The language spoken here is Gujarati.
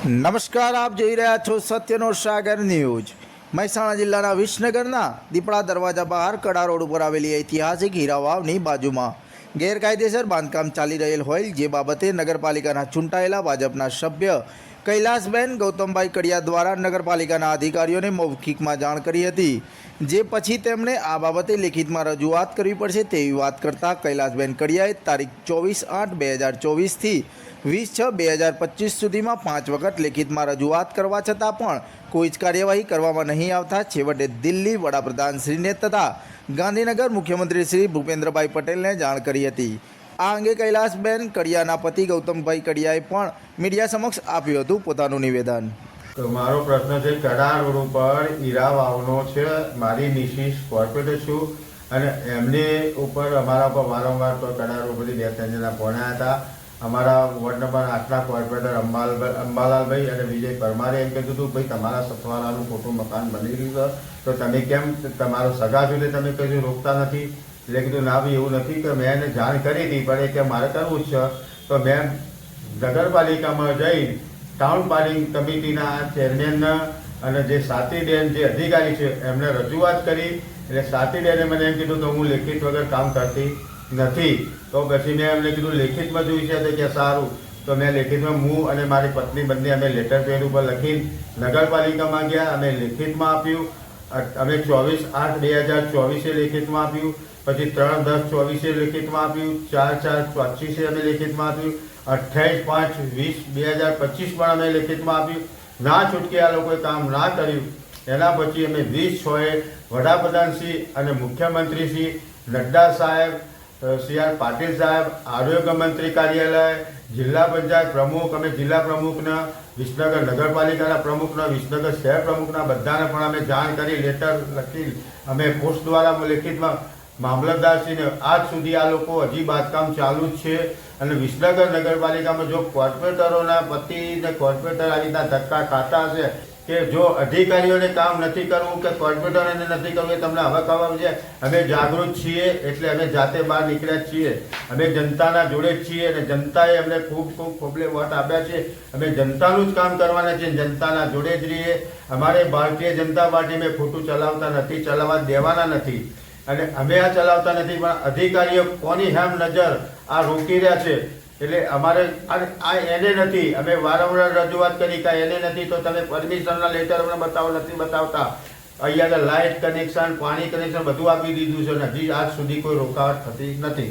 નમસ્કાર, આપ જોઈ રહ્યા છો સત્યનો સાગર ન્યૂઝ. મહેસાણા જિલ્લાના વિસનગરના દીપડા દરવાજા બહાર કડા રોડ ઉપર આવેલી ઐતિહાસિક હીરા વાવની બાજુમાં ગેરકાયદેસર બાંધકામ ચાલી રહેલ હોય, જે બાબતે નગરપાલિકાના ચૂંટાયેલા ભાજપના સભ્ય કૈલાસબેન ગૌતમભાઈ કડિયા દ્વારા નગરપાલિકાના અધિકારીઓને મૌખિકમાં જાણ કરી હતી. જે પછી તેમણે આ બાબતે લેખિતમાં રજૂઆત કરવી પડશે તેવી વાત કરતા કૈલાસબેન કડિયાએ તારીખ ચોવીસ આઠ બે હજાર ચોવીસથી વીસ છ બે હજાર પચીસ સુધીમાં પાંચ વખત લેખિતમાં રજૂઆત કરવા છતાં પણ કોઈ જ કાર્યવાહી કરવામાં નહીં આવતા છેવટે દિલ્હી વડાપ્રધાન શ્રીને તથા ગાંધીનગર મુખ્યમંત્રી શ્રી ભૂપેન્દ્રભાઈ પટેલને જાણ કરી હતી. આ અંગે કૈલાસબેન કડિયાના પતિ ગૌતમભાઈ કડિયાએ પણ મીડિયા સમક્ષ આપ્યું હતું પોતાનું નિવેદન. તો મારો પ્રશ્ન છે કડા રોડ ઉપર ઈરા વાવનો છે, મારી મિસિસ કોર્પોરેટર છું અને એમને ઉપર અમારા પર વારંવાર તો કડા રોડ પરથી બે ત્રણ જણા હતા. અમારા વોર્ડ નંબર આઠના કોર્પોરેટર અંબાલ અંબાલાલભાઈ અને વિજય પરમારે એમ કીધું હતું, ભાઈ, તમારા સથવારાનું ખોટું મકાન બની રહ્યું છે. તો તમે કેમ તમારો સગા જોડે તમે કશું રોકતા નથી? એટલે કીધું, ના ભાઈ, એવું નથી કે મેં એને જાણ કરી હતી, પણ એ કે મારે કરવું છે. તો મેં નગરપાલિકામાં જઈ ટાઉન પ્લાનિંગ કમિટીના ચેરમેન અને જે સાતીબેન જે અધિકારી છે, એમને રજૂઆત કરી. એટલે સાતીબેને મને એમ કીધું કે હું લેખિત વગર કામ કરતી નથી. તો પછી મેં એમને કીધું, લેખિતમાં જોયું છે તો કે સારું. તો મેં લેખિતમાં હું અને મારી પત્ની બંને અમે લેટર પેડ ઉપર લખી નગરપાલિકામાં ગયા, અમે લેખિતમાં આપ્યું. અમે ચોવીસ આઠ બે હજાર ચોવીસે લેખિતમાં આપ્યું, પછી ત્રણ દસ ચોવીસે લેખિતમાં આપ્યું, ચાર ચાર પચીસે અમે લેખિતમાં આપ્યું, અઠ્યાવીસ પાંચ વીસ બે હજાર પચીસ પણ અમે લેખિતમાં આપ્યું. ના છૂટકે આ લોકોએ કામ ના કર્યું. એના પછી અમે વીસ છએ વડાપ્રધાનશ્રી અને મુખ્યમંત્રીશ્રી નડ્ડા સાહેબ સી આર પાટીલ સાહેબ, આરોગ્ય મંત્રી કાર્યાલય, જિલ્લા પંચાયત પ્રમુખ અમે જિલ્લા પ્રમુખના, વિસનગર નગરપાલિકાના પ્રમુખના, વિસનગર શહેર પ્રમુખના બધાને પણ અમે જાણ કરી લેટર લખી, અમે પોસ્ટ દ્વારા લેખિતમાં મામલતદારશ્રીને આજ સુધી આ લોકો હજી બાંધકામ ચાલુ જ છે. અને વિસનગર નગરપાલિકામાં જો કોર્પોરેટરોના પતિ ને કોર્પોરેટર આવી રીતના ધક્કા ખાતા હશે કે જો અધિકારીઓને કામ નથી કરવું કે કોર્પોરેટરોને નથી કરવું, એ તમને હવે ખબર છે. અમે જાગૃત છીએ, એટલે અમે જાતે બહાર નીકળ્યા છીએ. અમે જનતાના જોડે છીએ અને જનતાએ અમને ખૂબ ખૂબ ખોબલે વોટ આપ્યા છે. અમે જનતાનું જ કામ કરવાના છીએ, જનતાના જોડે જ રહીએ. અમારે ભારતીય જનતા પાર્ટી મેં ખોટું ચલાવતા નથી, ચલાવવા દેવાના નથી. અને અમે આ ચલાવતા નથી, પણ અધિકારીઓ કોની હેમ નજર આ રોકી રહ્યા છે? એટલે અમારે આ એને નથી. અમે વારંવાર રજૂઆત કરી કે એને નથી, તો તમે પરમિશનના લેટર અમને બતાવો, નથી બતાવતા. અહીંયા લાઇટ કનેક્શન પાણી કનેક્શન બધું આપી દીધું છે હજી આજ સુધી કોઈ રોકાવટ થતી નથી.